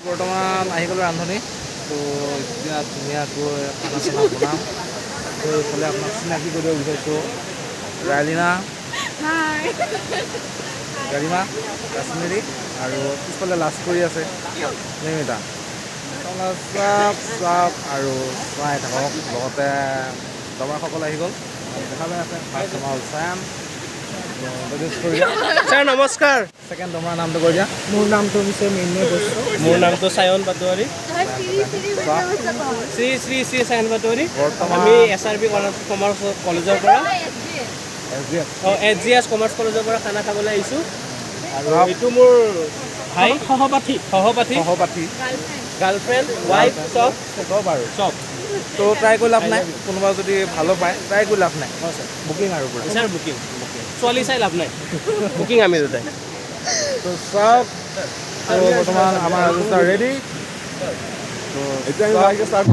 বৰ্তমান আহি গ'লোঁ ৰান্ধনি। তো এতিয়া ধুনীয়াকৈ খানা চানা বনাম। তো এইফালে আপোনাক চিনাকি কৰিব বিচাৰিছোঁ। ৰাইলিনা। গাৰিমা কাশ্মীৰী আৰু পিছফালে লাজ কৰি আছে। নিমিতা। চাপ চাপ আৰু চাই থাকক। লগতে দবাসকল আহি গ'ল। দেখা পাই আছে ফাৰ্ষ্ট আমাৰ চায়ান ছাৰ নমস্কাৰ ছেকেণ্ড তোমাৰ নামটো কৈ দিয়া। মোৰ নামটো হৈছে মিন্ময় বৈশ্য মোৰ নামটো চায়ন পাটোৱাৰী। শ্ৰী শ্ৰী শ্ৰী চায়ন পাটোৱাৰী। আমি এছ আৰ বি কমাৰ্চ কলেজৰ পৰা। অঁ এছ জি এছ কমাৰ্চ কলেজৰ পৰা খানা খাবলৈ আহিছোঁ। আৰু। এইটো মোৰ ভাই? সহপাঠী। সহপাঠী? সহপাঠী। গাৰ্লফ্ৰেণ্ড ৱাইফ চব চব আৰু চব তো ট্ৰাই কৰি লাভ নাই। কোনোবা যদি ভালো পায় ট্ৰাই কৰি লাভ নাই। বুকিং আৰু পুৰা। ছাৰ বুকিং ছোৱালী চাই লাভ নাই। বুকিং আমি দুটাই। তো চাওক তো বৰ্তমান আমাৰ ৰেডি তো এতিয়া ষ্টাৰ্ট